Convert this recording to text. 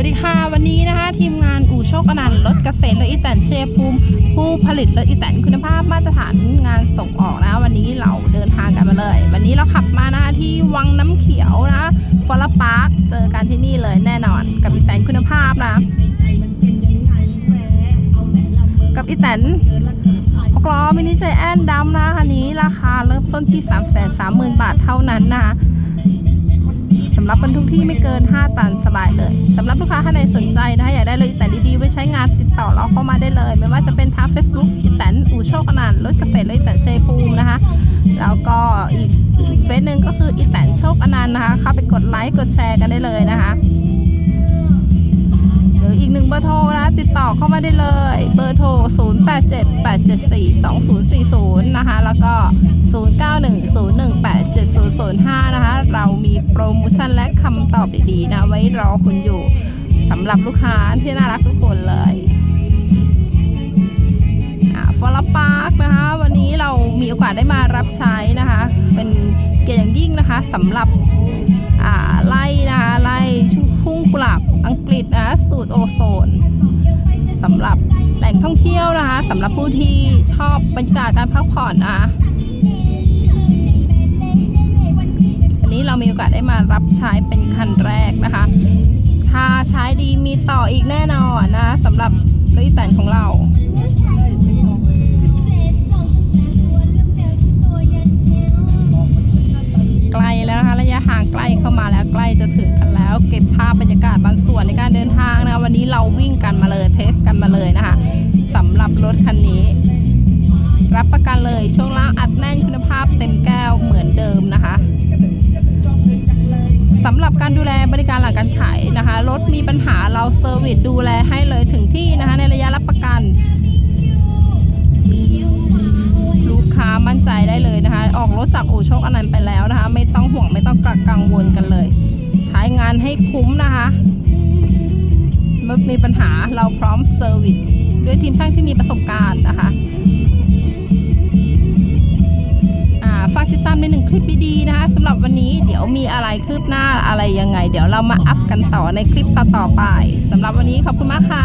วัสดีค่ะ วันนี้นะคะ ทีมงานอู่โชคอนันต์รถเกษตรรถอีแตนเชยภูมิผู้ผลิตรถอีแตนคุณภาพมาตรฐานงานส่งออกนะวันนี้เราเดินทางกันมาเลย วันนี้เราขับมานะคะที่วังน้ำเขียวนะฟอลปาร์คเจอกันที่นี่เลยแน่นอน กับอีแตนคุณภาพนะกับอีแตนหกล้อมินิใจแอนดำนะคันนี้ราคาเริ่มต้นที่ 3 3 0 0 0 0 บาทเท่านั้นนะคะำหรับบรรทุกที่ไม่เกิน 5 ตันสบายเลยสำหรับลูกค้าท่านใดสนใจนะคะอยากได้รถอีแตนดีๆไว้ใช้งานติดต่อเราเข้ามาได้เลย ไม่ว่าจะเป็นทาง Facebook อีแตนอู่โชคอนันต์รถเกษตรรถอีแตนเชยภูมินะคะ แล้วก็อีกเฟซหนึ่งก็คืออีแตนโชคอนันต์นะคะเข้าไปกดไลค์กดแชร์กันได้เลยนะคะหรืออีกหนึ่งเบอร์โทรนะติดต่อเข้ามาได้เลย เบอร์โทร 0878742040 นะคะ แล้วก็ 0910187005 นะคะ เรามี รโมชั่นและคำตอบดีๆนะ ไว้รอคุณอยู่สำหรับลูกค้าที่น่ารักทุกคนเลยฟอลปาร์คนะคะ วันนี้เรามีโอกาสได้มารับใช้นะคะ เป็นเกียรติอย่างยิ่งนะคะสำหรับอ่าไล่นะคะไล่ทุ่งกลาบอังกฤษนะสูตรโอโซนสำหรับแหล่งท่องเที่ยวนะคะสำหรับผู้ที่ชอบบรรยากาศการพักผ่อนนะคะ นี้เรามีโอกาสได้มารับใช้เป็นคันแรกนะคะ ถ้าใช้ดีมีต่ออีกแน่นอนนะสำหรับรีแตนของเราใกล้แล้วนะคะระยะห่างใกล้เข้ามาแล้วใกล้จะถึงกันแล้ว เก็บภาพบรรยากาศบางส่วนในการเดินทางนะคะวันนี้เราวิ่งกันมาเลยเทสกันมาเลยนะคะสำหรับรถคันนี้ รับประกันเลยช่วงล่างอัดแน่นคุณภาพเต็มแก้วเหมือนเดิมนะคะ สำหรับการดูแลบริการหลังการขายนะคะ รถมีปัญหาเราเซอร์วิสดูแลให้เลยถึงที่นะคะ ในระยะรับประกัน ลูกค้ามั่นใจได้เลยนะคะ ออกรถจากอู่โชคอนันต์ไปแล้วนะคะ ไม่ต้องห่วงไม่ต้องกังวลกันเลย ใช้งานให้คุ้มนะคะเมื่อมีปัญหาเราพร้อมเซอร์วิสด้วยทีมช่างที่มีประสบการณ์นะคะ ติดตามในหนึ่งคลิปดีๆนะคะสำหรับวันนี้เดี๋ยวมีอะไรคืบหน้าอะไรยังไง เดี๋ยวเรามาอัพกันต่อในคลิปต่อๆไปสำหรับวันนี้ขอบคุณมากค่ะ